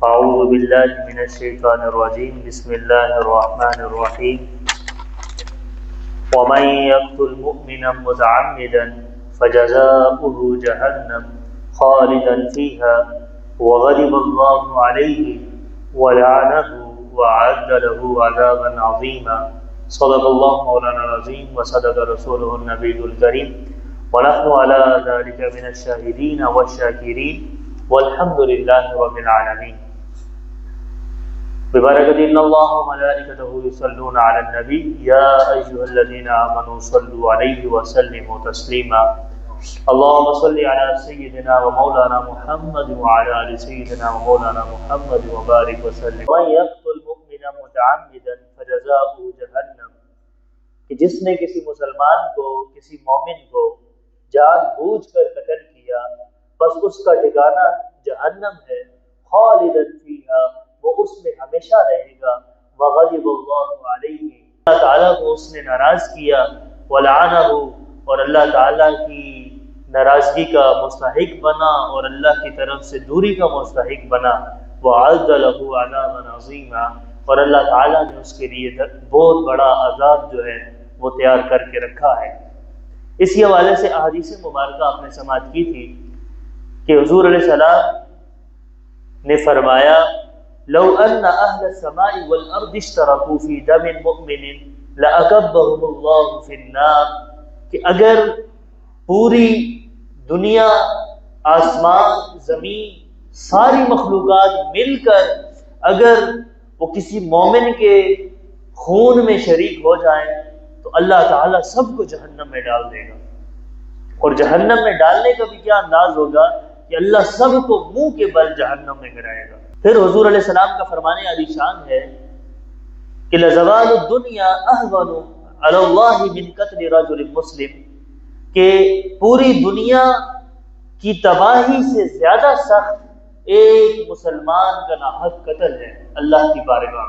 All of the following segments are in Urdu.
أعوذ بالله من الشيطان الرجيم. بسم الله الرحمن الرحيم. ومن يقتل مؤمنا متعمدا فجزاؤه جهنم خالدا فيها وغضب الله عليه ولعنه وعد له عذابا عظيما. صدق الله مولانا العظيم وصدق رسوله النبي الكريم. ونحن على ذلك من الشاهدين والشاكرين. والحمد لله رب العالمين. ببركة إن الله وملائكته يصلون على النبي يا أيها الذين آمنوا صلوا عليه وسلموا تسليما اللهم صل على سيدنا ومولانا محمد وعلى آل سيدنا ومولانا محمد وبارك وسلم ومن يقتل مؤمنا متعمدا فجزاؤه جهنم کہ جس نے کسی مسلمان کو، کسی مومن کو جان بوجھ کر قتل کیا، بس اس کا ٹھکانہ جہنم ہے. خالدن فیہا وہ اس میں ہمیشہ رہے گا۔ وغضب اللہ علیہ اللہ تعالیٰ کو اس نے ناراض کیا۔ ولعنہ اور اللہ تعالیٰ کی ناراضگی کا مستحق بنا اور اللہ کی طرف سے دوری کا مستحق بنا۔ وعد له عذابا عظیما اور اللہ تعالیٰ نے اس کے لیے بہت بڑا عذاب جو ہے وہ تیار کر کے رکھا ہے۔ اسی حوالے سے احادیث مبارکہ آپ نے سماعت کی تھی کہ حضور علیہ السلام نے فرمایا لو ان اهل السماء والارض اشتركوا في دم مؤمن لاكبهم الله في النار. کہ اگر پوری دنیا، آسمان، زمین، ساری مخلوقات مل کر اگر وہ کسی مومن کے خون میں شریک ہو جائیں، تو اللہ تعالیٰ سب کو جہنم میں ڈال دے گا۔ اور جہنم میں ڈالنے کا بھی کیا انداز ہوگا کہ اللہ سب کو منہ کے بل جہنم میں گرائے گا۔ پھر حضور علیہ السلام کا فرمانے علی شان ہے کہ لزوال الدنیا احون علی اللہ من قتل رجل مسلم، کہ پوری دنیا کی تباہی سے زیادہ سخت ایک مسلمان کا ناحق قتل ہے اللہ کی بارگاہ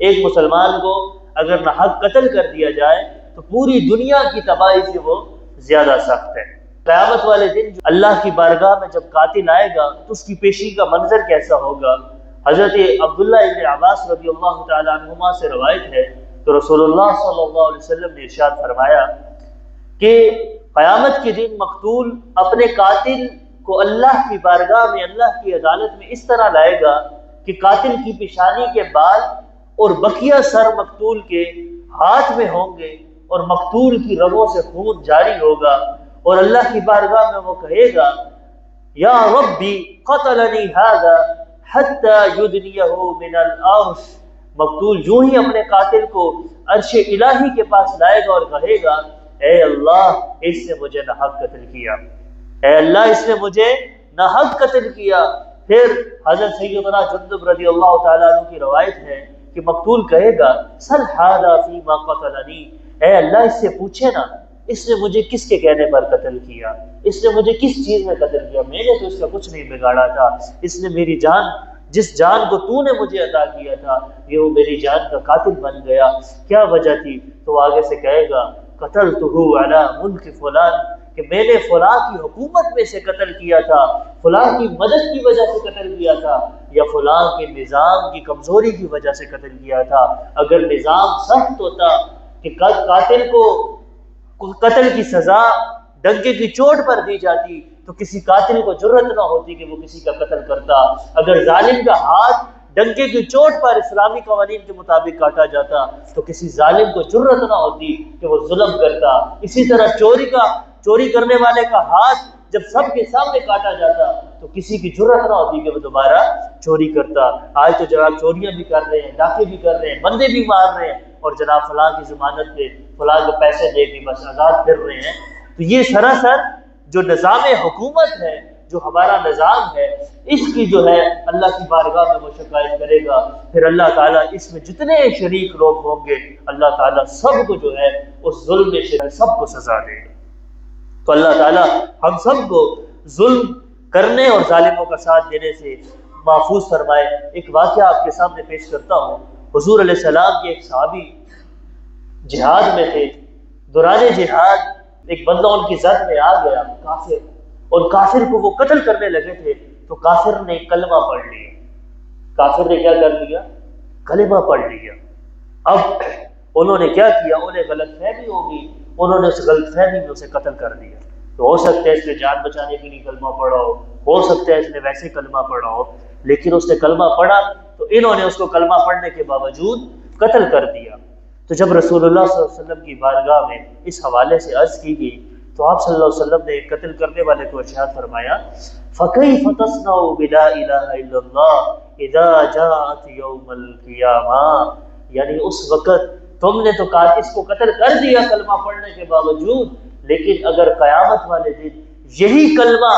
ایک مسلمان کو اگر ناحق قتل کر دیا جائے تو پوری دنیا کی تباہی سے وہ زیادہ سخت ہے۔ قیامت والے دن جو اللہ کی بارگاہ میں جب قاتل آئے گا تو اس کی پیشی کا منظر کیسا ہوگا؟ حضرت عبداللہ ابن عباس رضی اللہ تعالیٰ عنہما سے روایت ہے تو رسول اللہ صلی اللہ علیہ وسلم نے ارشاد فرمایا کہ قیامت کے دن مقتول اپنے قاتل کو اللہ کی بارگاہ میں، اللہ کی عدالت میں اس طرح لائے گا کہ قاتل کی پیشانی کے بال اور بقیہ سر مقتول کے ہاتھ میں ہوں گے اور مقتول کی رگوں سے خون جاری ہوگا اور اللہ کی بارگاہ میں وہ کہے گا، یا ربی قتلنی هذا من العرش مقتول یوں ہی اپنے قاتل کو عرش الہی کے پاس لائے گا اور کہے گا، اے اللہ، اس نے مجھے نحق قتل کیا۔ اے اللہ، اس نے مجھے نحق قتل کیا۔ پھر حضرت سیدنا جندب رضی اللہ تعالیٰ عنہ کی روایت ہے کہ مقتول کہے گا، سل حادا فی ما قتلنی۔ اے اللہ، اس سے پوچھے نا اس نے مجھے کس کے کہنے پر قتل کیا؟ اس نے مجھے کس چیز میں قتل کیا؟ میں نے تو اس کا کچھ نہیں بگاڑا تھا۔ اس نے میری جان، جس جان کو تو نے مجھے عطا کیا تھا، یہ وہ میری جان کا قاتل بن گیا۔ کیا وجہ تھی؟ تو آگے سے کہے گا قتل تو ہو علا ملک فلان، کہ میں نے فلاں کی حکومت میں سے قتل کیا تھا۔ فلاں کی مدد کی وجہ سے قتل کیا تھا، یا فلاں کے نظام کی کمزوری کی وجہ سے قتل کیا تھا۔ اگر نظام سخت ہوتا کہ قاتل کو قتل کی سزا ڈنکے کی چوٹ پر دی جاتی، تو کسی قاتل کو جرت نہ ہوتی کہ وہ کسی کا قتل کرتا۔ اگر ظالم کا ہاتھ ڈنکے کی چوٹ پر اسلامی قوانین کے مطابق کاٹا جاتا، تو کسی ظالم کو جرت نہ ہوتی کہ وہ ظلم کرتا۔ اسی طرح چوری کا، چوری کرنے والے کا ہاتھ جب سب کے سامنے کاٹا جاتا، تو کسی کی جرت نہ ہوتی کہ وہ دوبارہ چوری کرتا۔ آج تو جناب چوریاں بھی کر رہے ہیں، ڈاکے بھی کر رہے ہیں، بندے بھی مار رہے ہیں۔ اور جناب فلاں کی ضمانت پہ فلاں کو پیسے دے کے بس آزاد پھر رہے ہیں، تو یہ سراسر جو نظام حکومت ہے، جو ہمارا نظام ہے، اس کی جو ہے اللہ کی بارگاہ میں وہ شکایت کرے گا۔ پھر اللہ تعالیٰ اس میں جتنے شریک لوگ ہوں گے، اللہ تعالیٰ سب کو جو ہے اس ظلم میں سب کو سزا دے گا۔ تو اللہ تعالیٰ ہم سب کو ظلم کرنے اور ظالموں کا ساتھ دینے سے محفوظ فرمائے۔ ایک واقعہ آپ کے سامنے پیش کرتا ہوں۔ حضور علیہ السلام کے ایک صحابی جہاد میں تھے۔ دوران جہاد ایک بندہ ان کی زد میں آ گیا، کافر۔ اور کافر کو وہ قتل کرنے لگے تھے، تو کافر نے کلمہ پڑھ لیا۔ کافر نے کیا کر لیا؟ کلمہ پڑھ لیا۔ اب انہوں نے کیا کیا؟ انہیں غلط فہمی ہوگی۔ انہوں نے اس غلط فہمی میں اسے قتل کر دیا۔ تو ہو سکتا ہے اس نے جان بچانے کے لیے کلمہ پڑھا ہو ہو سکتا ہے اس نے ویسے کلمہ پڑھا ہو، لیکن اس نے کلمہ پڑھا تو انہوں نے اس کو کلمہ پڑھنے کے باوجود قتل کر دیا۔ تو جب رسول اللہ صلی اللہ علیہ وسلم کی بارگاہ میں اس حوالے سے عرض کی گئی، تو آپ صلی اللہ علیہ وسلم نے قتل کرنے والے کو ارشاد فرمایا فقی فتسنا بلا الہ الا اللہ اذا جاءت یوم القیامہ یعنی اس وقت تم نے تو اس کو قتل کر دیا کلمہ پڑھنے کے باوجود، لیکن اگر قیامت والے دن یہی کلمہ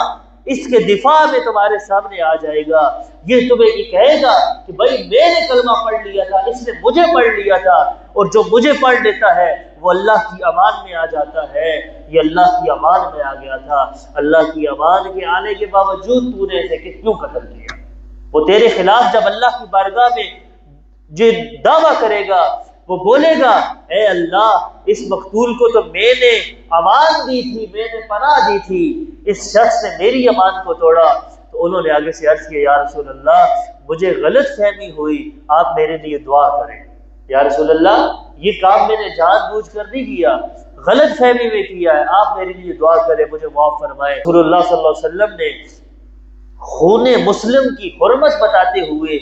اس کے دفاع میں تمہارے سامنے آ جائے گا۔ یہ تمہیں یہ کہے گا کہ بھائی میں نے کلمہ پڑھ لیا تھا، اس نے مجھے پڑھ لیا تھا۔ اور جو مجھے پڑھ لیتا ہے، وہ اللہ کی امان میں آ جاتا ہے۔ یہ اللہ کی امان میں آ گیا تھا۔ اللہ کی امان کے آنے کے باوجود تو نے اسے کیوں قتل کیا؟ وہ تیرے خلاف جب اللہ کی بارگاہ میں جو دعویٰ کرے گا وہ بولے گا، اے اللہ، اس مقتول کو تو میں نے امان دی تھی، میں نے پناہ دی تھی، اس شخص نے میری امان کو توڑا. تو انہوں نے آگے سے عرض کیا، یا رسول اللہ، مجھے غلط فہمی ہوئی، آپ میرے لیے دعا کریں۔ یا رسول اللہ، یہ کام میں نے جان بوجھ کر نہیں کیا، غلط فہمی میں کیا ہے، آپ میرے لیے دعا کریں، مجھے معاف فرمائے رسول اللہ صلی اللہ علیہ وسلم نے خون مسلم کی حرمت بتاتے ہوئے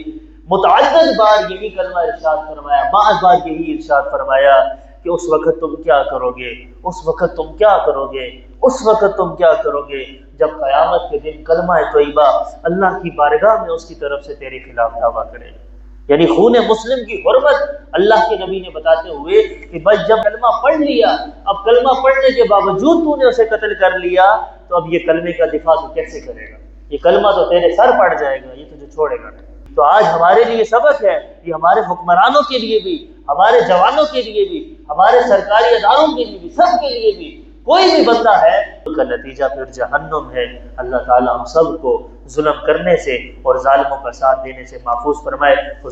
متعدد بار یہی کلمہ ارشاد فرمایا، بعض بار یہی ارشاد فرمایا کہ اس وقت تم کیا کرو گے؟ اس وقت تم کیا کرو گے؟ اس وقت تم کیا کرو گے؟ جب قیامت کے دن کلمہ طیبہ اللہ کی بارگاہ میں اس کی طرف سے تیرے خلاف دعویٰ کرے یعنی خون مسلم کی حرمت اللہ کے نبی نے بتاتے ہوئے کہ بس جب کلمہ پڑھ لیا، اب کلمہ پڑھنے کے باوجود تو نے اسے قتل کر لیا، تو اب یہ کلمے کا دفاع تو کیسے کرے گا؟ یہ کلمہ تو تیرے سر پڑ جائے گا، یہ تجھے چھوڑے گا۔ نہیں تو آج ہمارے لیے سبق ہے کہ ہمارے حکمرانوں کے لیے بھی، ہمارے جوانوں کے لیے بھی، ہمارے سرکاری اداروں کے لیے بھی، سب کے لیے بھی کوئی بھی بندہ ہے کا نتیجہ پھر جہنم ہے۔ اللہ تعالیٰ ہم سب کو ظلم کرنے سے اور ظالموں کا ساتھ دینے سے محفوظ فرمائے۔